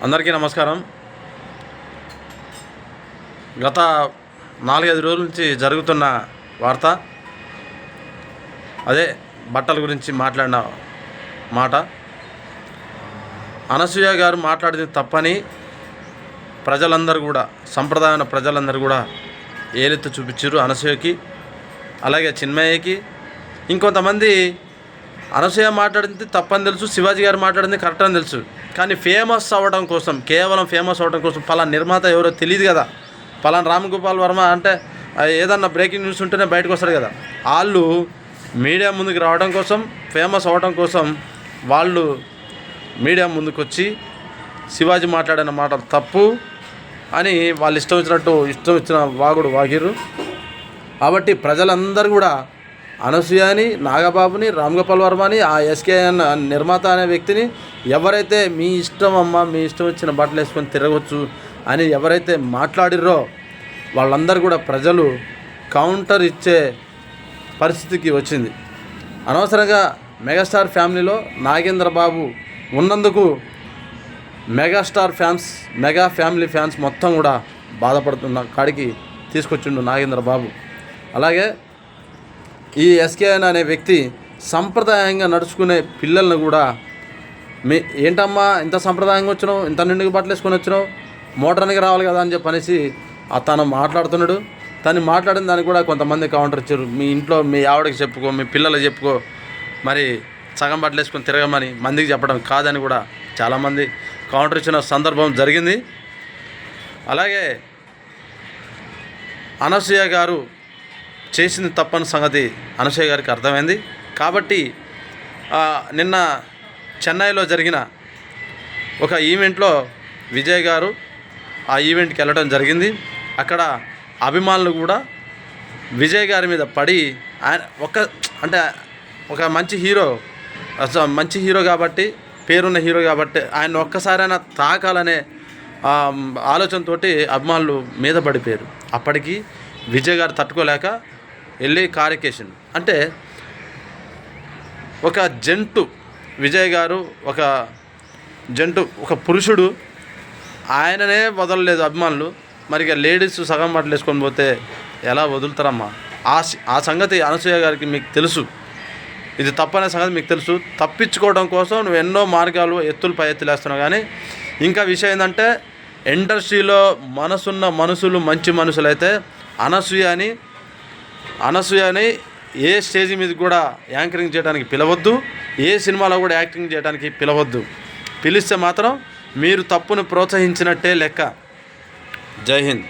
అందరికీ నమస్కారం. గత నాలుగైదు రోజుల నుంచి జరుగుతున్న వార్త అదే బట్టల గురించి మాట్లాడిన మాట. అనసూయ గారు మాట్లాడింది తప్పని ప్రజలందరూ కూడా సంప్రదాయమైన ప్రజలందరూ కూడా ఏలెత్తి చూపించారు అనసూయకి అలాగే చిన్మయ్యకి. ఇంకొంతమంది అనసూయ మాట్లాడింది తప్పని తెలుసు శివాజీ గారు మాట్లాడింది కరెక్ట్ అని తెలుసు. కానీ ఫేమస్ అవ్వడం కోసం కేవలం ఫేమస్ అవ్వడం కోసం పలానా నిర్మాత ఎవరో తెలియదు కదా. పలానా రామ్ గోపాల్ వర్మ అంటే ఏదన్నా బ్రేకింగ్ న్యూస్ ఉంటేనే బయటకు వస్తారు కదా. వాళ్ళు మీడియా ముందుకు రావడం కోసం ఫేమస్ అవ్వడం కోసం వాళ్ళు మీడియా ముందుకు వచ్చి శివాజీ మాట్లాడిన మాట తప్పు అని వాళ్ళు ఇష్టం వచ్చినట్టు ఇష్టం వచ్చిన వాగుడు వాగిర్రు. కాబట్టి ప్రజలందరూ కూడా అనసూయని నాగబాబుని రామ్ గోపాల్ వర్మని ఆ ఎస్కేఎన్ నిర్మాత అనే వ్యక్తిని ఎవరైతే మీ ఇష్టం అమ్మ మీ ఇష్టం వచ్చిన బట్టలు వేసుకొని తిరగవచ్చు అని ఎవరైతే మాట్లాడిర్రో వాళ్ళందరూ కూడా ప్రజలు కౌంటర్ ఇచ్చే పరిస్థితికి వచ్చింది. అనవసరంగా మెగాస్టార్ ఫ్యామిలీలో నాగేంద్ర బాబు ఉన్నందుకు megastar fans mega family fans మొత్తం కూడా బాధపడుతున్న కాడికి తీసుకొచ్చిండు నాగేంద్ర బాబు. అలాగే ఈ ఎస్కేఎన్ అనే వ్యక్తి సంప్రదాయంగా నడుచుకునే పిల్లల్ని కూడా మీ ఏంటమ్మా ఇంత సంప్రదాయంగా వచ్చినావు? ఇంత నిండుగా బట్టలు వేసుకొని వచ్చినావు? మోటార్నికి రావాలి కదా అని చెప్పనేసి తను మాట్లాడుతున్నాడు. తను మాట్లాడిన దానికి కూడా కొంతమంది కౌంటర్ ఇచ్చారు. మీ ఇంట్లో మీ ఆవిడకి చెప్పుకో మీ పిల్లలకి చెప్పుకో. మరి సగం బట్టలు వేసుకొని తిరగమని మందికి చెప్పడం కాదని కూడా చాలామంది కౌంటర్ ఇచ్చిన సందర్భం జరిగింది. అలాగే అనసూయ గారు చేసింది తప్పని సంగతి అనసూయ గారికి అర్థమైంది. కాబట్టి నిన్న చెన్నైలో జరిగిన ఒక ఈవెంట్లో విజయ్ గారు ఆ ఈవెంట్కి వెళ్ళడం జరిగింది. అక్కడ అభిమానులు కూడా విజయ్ గారి మీద పడి ఆయన ఒక అంటే ఒక మంచి హీరో మంచి హీరో కాబట్టి పేరున్న హీరో కాబట్టి ఆయన ఒక్కసారైనా తాకాలనే ఆలోచనతోటి అభిమానులు మీద పడిపోయారు. అప్పటికి విజయ్ గారు తట్టుకోలేక వెళ్ళి కారెక్కేసిండు అంటే ఒక జంటు విజయ్ గారు ఒక జంటు ఒక పురుషుడు. ఆయననే వదలలేదు అభిమానులు. మరి ఇక లేడీస్ సగం బట్టలు వేసుకొని పోతే ఎలా వదులుతారమ్మా? ఆ ఆ సంగతి అనసూయ గారికి మీకు తెలుసు. ఇది తప్పనే సంగతి మీకు తెలుసు. తప్పించుకోవడం కోసం నువ్వు ఎన్నో మార్గాలు ఎత్తులు పై ఎత్తులేస్తున్నావు కానీ ఇంకా విషయం ఏంటంటే ఇండస్ట్రీలో మనసున్న మనుషులు మంచి మనుషులైతే అనసూయని అనసూయని ఏ స్టేజ్ మీద కూడా యాంకరింగ్ చేయడానికి పిలవద్దు ఏ సినిమాలో కూడా యాక్టింగ్ చేయడానికి పిలవద్దు. పిలిస్తే మాత్రం మీరు తప్పును ప్రోత్సహించినట్టే లెక్క. జై హింద్.